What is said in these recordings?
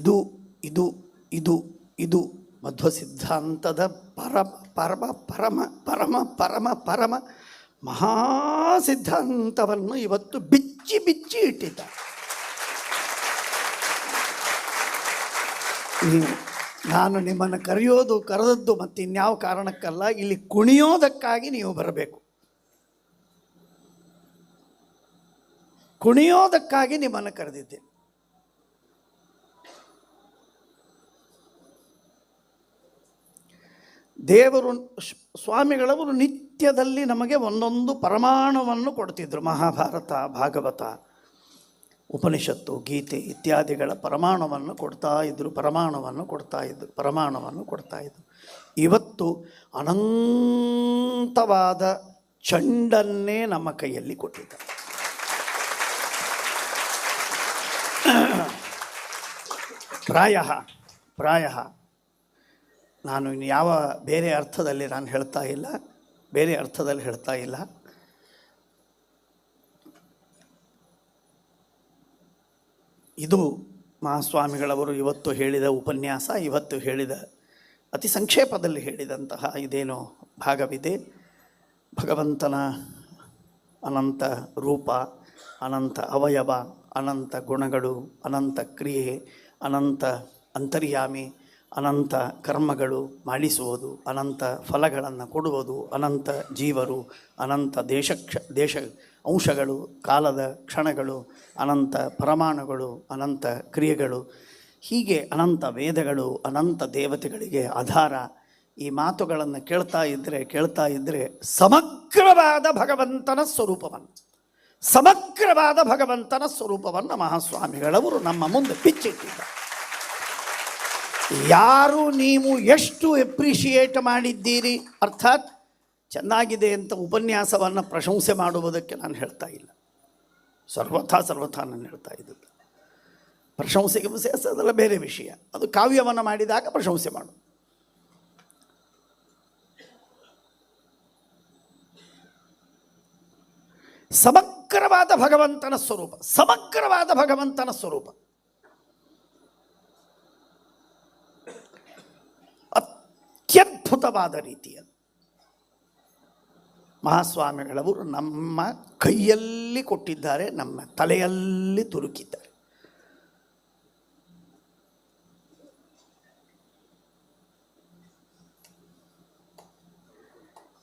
ಇದು ಇದು ಇದು ಇದು ಮಧ್ವ ಸಿದ್ಧಾಂತದ ಪರಮ ಪರಮ ಪರಮ ಪರಮ ಪರಮ ಪರಮ ಮಹಾ ಸಿದ್ಧಾಂತವನ್ನು ಇವತ್ತು ಬಿಚ್ಚಿ ಬಿಚ್ಚಿ ಇಟ್ಟಿದ್ದಾರೆ. ನಾನು ನಿಮ್ಮನ್ನು ಕರೆಯೋದು, ಕರೆದದ್ದು ಮತ್ತು ಇನ್ಯಾವ ಕಾರಣಕ್ಕಲ್ಲ, ಇಲ್ಲಿ ಕುಣಿಯೋದಕ್ಕಾಗಿ ನೀವು ಬರಬೇಕು. ಕುಣಿಯೋದಕ್ಕಾಗಿ ನಿಮ್ಮನ್ನು ಕರೆದಿದ್ದೇನೆ. ದೇವರು ಸ್ವಾಮಿಗಳವರು ನಿತ್ಯದಲ್ಲಿ ನಮಗೆ ಒಂದೊಂದು ಪರಮಾಣುವನ್ನು ಕೊಡ್ತಿದ್ರು. ಮಹಾಭಾರತ, ಭಾಗವತ, ಉಪನಿಷತ್ತು, ಗೀತೆ ಇತ್ಯಾದಿಗಳ ಪರಮಾಣುವನ್ನು ಕೊಡ್ತಾ ಇದ್ದರು ಪರಮಾಣುವನ್ನು ಕೊಡ್ತಾ ಇದ್ದರು ಪರಮಾಣುವನ್ನು ಕೊಡ್ತಾ ಇದ್ದರು ಇವತ್ತು ಅನಂತವಾದ ಚಂಡನ್ನೇ ನಮ್ಮ ಕೈಯಲ್ಲಿ ಕೊಟ್ಟಿದ್ದಾರೆ. ಪ್ರಾಯ ಪ್ರಾಯ ನಾನು ಯಾವ ಬೇರೆ ಅರ್ಥದಲ್ಲಿ ನಾನು ಹೇಳ್ತಾ ಇಲ್ಲ, ಬೇರೆ ಅರ್ಥದಲ್ಲಿ ಹೇಳ್ತಾ ಇಲ್ಲ. ಇದು ಮಹಾಸ್ವಾಮಿಗಳವರು ಇವತ್ತು ಹೇಳಿದ ಉಪನ್ಯಾಸ, ಇವತ್ತು ಹೇಳಿದ ಅತಿ ಸಂಕ್ಷೇಪದಲ್ಲಿ ಹೇಳಿದಂತಹ ಇದೇನೋ ಭಾಗವಿದೆ. ಭಗವಂತನ ಅನಂತ ರೂಪ, ಅನಂತ ಅವಯವ, ಅನಂತ ಗುಣಗಳು, ಅನಂತ ಕ್ರಿಯೆ, ಅನಂತ ಅಂತರ್ಯಾಮಿ ಅನಂತ ಕರ್ಮಗಳು ಮಾಡಿಸುವುದು, ಅನಂತ ಫಲಗಳನ್ನು ಕೊಡುವುದು, ಅನಂತ ಜೀವರು, ಅನಂತ ದೇಶ ದೇಶ ಅಂಶಗಳು, ಕಾಲದ ಕ್ಷಣಗಳು, ಅನಂತ ಪರಮಾಣುಗಳು, ಅನಂತ ಕ್ರಿಯೆಗಳು, ಹೀಗೆ ಅನಂತ ವೇದಗಳು, ಅನಂತ ದೇವತೆಗಳಿಗೆ ಆಧಾರ. ಈ ಮಾತುಗಳನ್ನು ಕೇಳ್ತಾ ಇದ್ದರೆ ಕೇಳ್ತಾ ಇದ್ದರೆ ಸಮಗ್ರವಾದ ಭಗವಂತನ ಸ್ವರೂಪವನ್ನು, ಸಮಗ್ರವಾದ ಭಗವಂತನ ಸ್ವರೂಪವನ್ನು ಮಹಾಸ್ವಾಮಿಗಳವರು ನಮ್ಮ ಮುಂದೆ ಬಿಚ್ಚಿಟ್ಟಿದ್ದಾರೆ ಯಾರು ನೀವು ಎಷ್ಟು ಎಪ್ರಿಷಿಯೇಟ್ ಮಾಡಿದ್ದೀರಿ? ಅರ್ಥಾತ್ ಚೆನ್ನಾಗಿದೆ ಅಂತ ಉಪನ್ಯಾಸವನ್ನು ಪ್ರಶಂಸೆ ಮಾಡುವುದಕ್ಕೆ ನಾನು ಹೇಳ್ತಾ ಇಲ್ಲ. ಸರ್ವಥಾ ಸರ್ವಥಾ ನಾನು ಹೇಳ್ತಾ ಇದ್ದದ್ದು. ಪ್ರಶಂಸೆಗೆ ಅದೆಲ್ಲ ಬೇರೆ ವಿಷಯ. ಅದು ಕಾವ್ಯವನ್ನು ಮಾಡಿದಾಗ ಪ್ರಶಂಸೆ ಮಾಡು. ಸಮಗ್ರವಾದ ಭಗವಂತನ ಸ್ವರೂಪ. ಸಮಗ್ರವಾದ ಭಗವಂತನ ಸ್ವರೂಪ. ಅತ್ಯದ್ಭುತವಾದ ರೀತಿಯಲ್ಲಿ. ಮಹಾಸ್ವಾಮಿಗಳವರು ನಮ್ಮ ಕೈಯಲ್ಲಿ ಕೊಟ್ಟಿದ್ದಾರೆ, ನಮ್ಮ ತಲೆಯಲ್ಲಿ ತುರುಕಿದ್ದಾರೆ.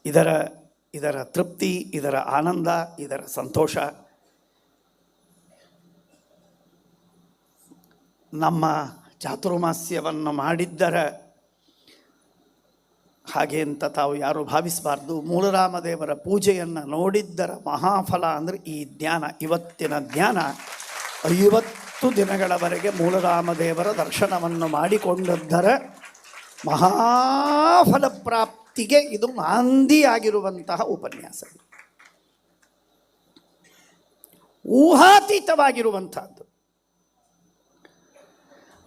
ಇದರ ಇದರ ತೃಪ್ತಿ, ಇದರ ಆನಂದ, ಇದರ ಸಂತೋಷ. ನಮ್ಮ ಚಾತುರ್ಮಾಸ್ಯವನ್ನು ಮಾಡಿದ್ದರ ಹಾಗೆ ಅಂತ ತಾವು ಯಾರೂ ಭಾವಿಸಬಾರ್ದು. ಮೂಲರಾಮದೇವರ ಪೂಜೆಯನ್ನು ನೋಡಿದ್ದರ ಮಹಾಫಲ ಅಂದರೆ ಈ ಜ್ಞಾನ ಇವತ್ತಿನ ಜ್ಞಾನ ಐವತ್ತು ದಿನಗಳವರೆಗೆ ಮೂಲರಾಮದೇವರ ದರ್ಶನವನ್ನು ಮಾಡಿಕೊಂಡದ್ದರ ಮಹಾಫಲ ಪ್ರಾಪ್ತಿಗೆ ಇದು ಮಾಂದಿಯಾಗಿರುವಂತಹ ಉಪನ್ಯಾಸ ಊಹಾತೀತವಾಗಿರುವಂಥದ್ದು.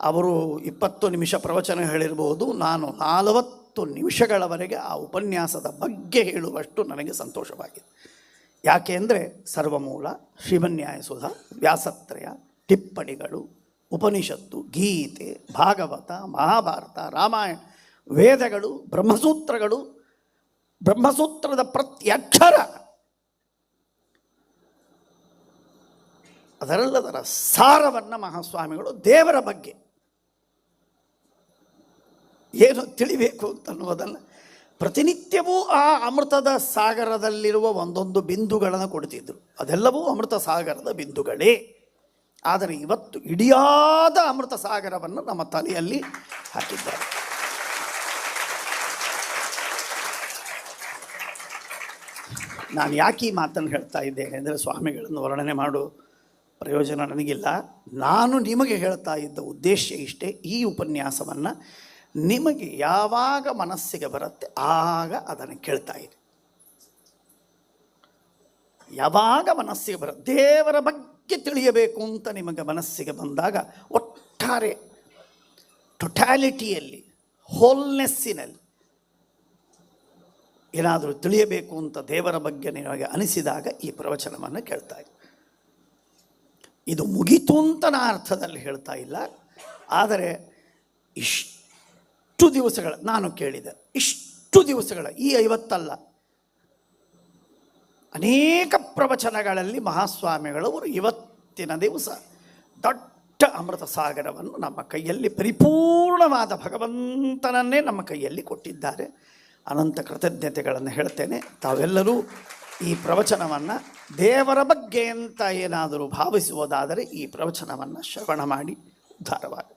ಅವರು ಇಪ್ಪತ್ತು ನಿಮಿಷ ಪ್ರವಚನ ಹೇಳಿರ್ಬೋದು, ನಾನು ನಾಲ್ವತ್ತು ನಿಮಿಷಗಳವರೆಗೆ ಆ ಉಪನ್ಯಾಸದ ಬಗ್ಗೆ ಹೇಳುವಷ್ಟು ನನಗೆ ಸಂತೋಷವಾಗಿದೆ. ಯಾಕೆ ಅಂದರೆ ಸರ್ವಮೂಲ, ಶ್ರೀಮನ್ಯಾಯಸುಧ, ವ್ಯಾಸತ್ರಯ, ಟಿಪ್ಪಣಿಗಳು, ಉಪನಿಷತ್ತು, ಗೀತೆ, ಭಾಗವತ, ಮಹಾಭಾರತ, ರಾಮಾಯಣ, ವೇದಗಳು, ಬ್ರಹ್ಮಸೂತ್ರಗಳು, ಬ್ರಹ್ಮಸೂತ್ರದ ಪ್ರತ್ಯಕ್ಷರ ಅದರಲ್ಲದರ ಸಾರವನ್ನು ಮಹಾಸ್ವಾಮಿಗಳು ದೇವರ ಬಗ್ಗೆ ತಿಳಿಬೇಕು ಅಂತನ್ನುವುದನ್ನು ಪ್ರತಿನಿತ್ಯವೂ ಆ ಅಮೃತದ ಸಾಗರದಲ್ಲಿರುವ ಒಂದೊಂದು ಬಿಂದುಗಳನ್ನು ಕೊಡ್ತಿದ್ರು. ಅದೆಲ್ಲವೂ ಅಮೃತ ಸಾಗರದ ಬಿಂದುಗಳೇ. ಆದರೆ ಇವತ್ತು ಇಡಿಯಾದ ಅಮೃತ ಸಾಗರವನ್ನು ನಮ್ಮ ತಲೆಯಲ್ಲಿ ಹಾಕಿದ್ದಾರೆ. ನಾನು ಯಾಕೆ ಈ ಮಾತನ್ನು ಹೇಳ್ತಾ ಇದ್ದೇನೆ ಅಂದರೆ ಸ್ವಾಮಿಗಳನ್ನು ವರ್ಣನೆ ಮಾಡು ಪ್ರಯೋಜನ ನನಗಿಲ್ಲ. ನಾನು ನಿಮಗೆ ಹೇಳ್ತಾ ಇದ್ದ ಉದ್ದೇಶ ಇಷ್ಟೇ ಈ ಉಪನ್ಯಾಸವನ್ನು ನಿಮಗೆ ಯಾವಾಗ ಮನಸ್ಸಿಗೆ ಬರುತ್ತೆ ಆಗ ಅದನ್ನು ಕೇಳ್ತಾ ಇರಿ. ಯಾವಾಗ ಮನಸ್ಸಿಗೆ ಬರ ದೇವರ ಬಗ್ಗೆ ತಿಳಿಯಬೇಕು ಅಂತ ನಿಮಗೆ ಮನಸ್ಸಿಗೆ ಬಂದಾಗ ಒಟ್ಟಾರೆ ಟೊಟ್ಯಾಲಿಟಿಯಲ್ಲಿ ಹೋಲ್ನೆಸ್ಸಿನಲ್ಲಿ ಏನಾದರೂ ತಿಳಿಯಬೇಕು ಅಂತ ದೇವರ ಬಗ್ಗೆ ನಿಮಗೆ ಅನಿಸಿದಾಗ ಈ ಪ್ರವಚನವನ್ನು ಕೇಳ್ತಾ ಇರಿ. ಇದು ಮುಗಿತು ಅಂತ ನಾ ಅರ್ಥದಲ್ಲಿ ಹೇಳ್ತಾ ಇಲ್ಲ. ಆದರೆ ಇಷ್ಟು ದಿವಸಗಳ, ನಾನು ಕೇಳಿದೆ, ಇಷ್ಟು ದಿವಸಗಳ, ಈ ಐವತ್ತಲ್ಲ, ಅನೇಕ ಪ್ರವಚನಗಳಲ್ಲಿ ಮಹಾಸ್ವಾಮಿಗಳವರು ಇವತ್ತಿನ ದಿವಸ ದೊಡ್ಡ ಅಮೃತ ಸಾಗರವನ್ನು ನಮ್ಮ ಕೈಯಲ್ಲಿ, ಪರಿಪೂರ್ಣವಾದ ಭಗವಂತನನ್ನೇ ನಮ್ಮ ಕೈಯಲ್ಲಿ ಕೊಟ್ಟಿದ್ದಾರೆ. ಅನಂತ ಕೃತಜ್ಞತೆಗಳನ್ನು ಹೇಳ್ತೇನೆ. ತಾವೆಲ್ಲರೂ ಈ ಪ್ರವಚನವನ್ನು ದೇವರ ಬಗ್ಗೆ ಅಂತ ಏನಾದರೂ ಭಾವಿಸುವುದಾದರೆ ಈ ಪ್ರವಚನವನ್ನು ಶ್ರವಣ ಮಾಡಿ ಉದ್ಧಾರವಾಗಿ